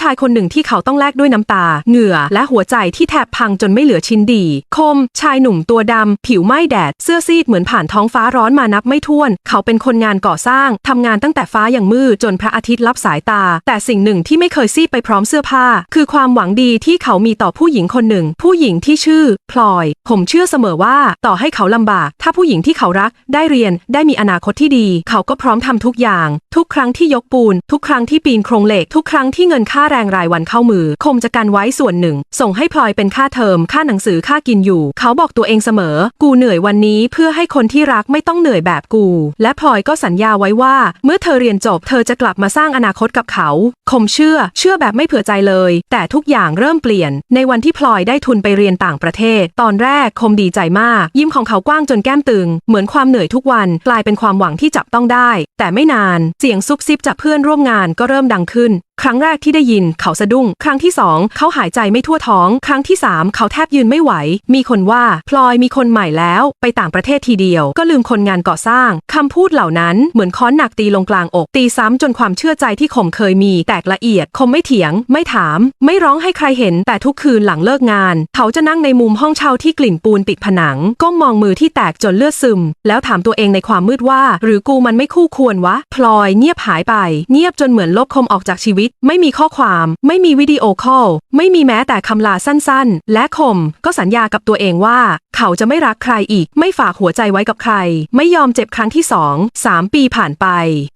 ชายคนหนึ่งที่เขาต้องแลกด้วยน้ำตา เหงื่อ และหัวใจที่แทบพังจนไม่เหลือชิ้นดี คม ชายหนุ่มตัวดำ ผิวไหม้แดด เสื้อซีดเหมือนผ่านท้องฟ้าร้อนมานับไม่ถ้วน เขาเป็นคนงานก่อสร้างทำงานตั้งแต่ฟ้ายังมืดจนพระอาทิตย์ลับสายตา แต่สิ่งหนึ่งที่ไม่เคยซีดไปพร้อมเสื้อผ้า คือความหวังดีที่เขามีต่อผู้หญิงคนหนึ่ง ผู้หญิงที่ชื่อ พลอย ผมเชื่อเสมอว่า ต่อให้เขาลำบาก ถ้าผู้หญิงที่เขารัก ได้เรียน ได้มีอนาคตที่ดี เขาก็พร้อมทำทุกอย่าง ทุกครั้งที่ยกปูน ทุกครั้งที่ปีนโครงเหล็ก ทุกครั้งที่เงินค่าแรงรายวันเข้ามือคมจะกันไว้ส่วนหนึ่ง ส่งให้พลอยเป็นค่าเทอมค่าหนังสือค่ากินอยู่ เขาบอกตัวเองเสมอ กูเหนื่อยวันนี้เพื่อให้คนที่รักไม่ต้องเหนื่อยแบบกู และพลอยก็สัญญาไว้ว่า เมื่อเธอเรียนจบเธอจะกลับมาสร้างอนาคตกับเขา คมเชื่อ เชื่อแบบไม่เผื่อใจเลย แต่ทุกอย่างเริ่มเปลี่ยน ในวันที่พลอยได้ทุนไปเรียนต่างประเทศ ตอนแรกคมดีใจมาก ยิ้มของเขากว้างจนแก้มตึง เหมือนความเหนื่อยทุกวันกลายเป็นความหวังที่จับต้องได้ แต่ไม่นาน เสียงซุบซิบจากเพื่อนร่วมงานก็เริ่มดังขึ้น ครั้งแรกที่ได้ยินเขาสะดุ้ง ครั้งที่สองเขาหายใจไม่ทั่วท้อง ครั้งที่สามเขาแทบยืนไม่ไหว มีคนว่าพลอยมีคนใหม่แล้ว ไปต่างประเทศทีเดียว ก็ลืมคนงานก่อสร้างคำพูดเหล่านั้นเหมือนค้อนหนักตีลงกลางอกตีซ้ำจนความเชื่อใจที่คมเคยมีแตกละเอียด คมไม่เถียง ไม่ถาม ไม่ร้องให้ใครเห็น แต่ทุกคืนหลังเลิกงาน เขาจะนั่งในมุมห้องเช่าที่กลิ่นปูนติดผนัง ก้มมองมือที่แตกจนเลือดซึม แล้วถามตัวเองในความมืดว่า หรือกูมันไม่คู่ควรวะ พลอยเงียบหายไป เงียบจนเหมือนลบคมออกจากชีวิต ไม่มีข้อความ ไม่มีวิดีโอคอล ไม่มีแม้แต่คำลาสั้นๆ และคม ก็สัญญากับตัวเองว่า เขาจะไม่รักใครอีก ไม่ฝากหัวใจไว้กับใคร ไม่ยอมเจ็บครั้งที่สองสามปีผ่านไป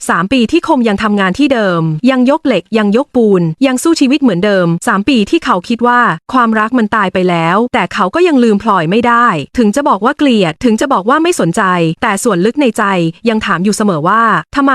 สามปีที่คมยังทำงานที่เดิม ยังยกเหล็กยังยกปูน ยังสู้ชีวิตเหมือนเดิมสามปีที่เขาคิดว่า ความรักมันตายไปแล้ว แต่เขาก็ยังลืมพลอยไม่ได้ ถึงจะบอกว่าเกลียด ถึงจะบอกว่าไม่สนใจ แต่ส่วนลึกในใจยังถามอยู่เสมอว่าทำไม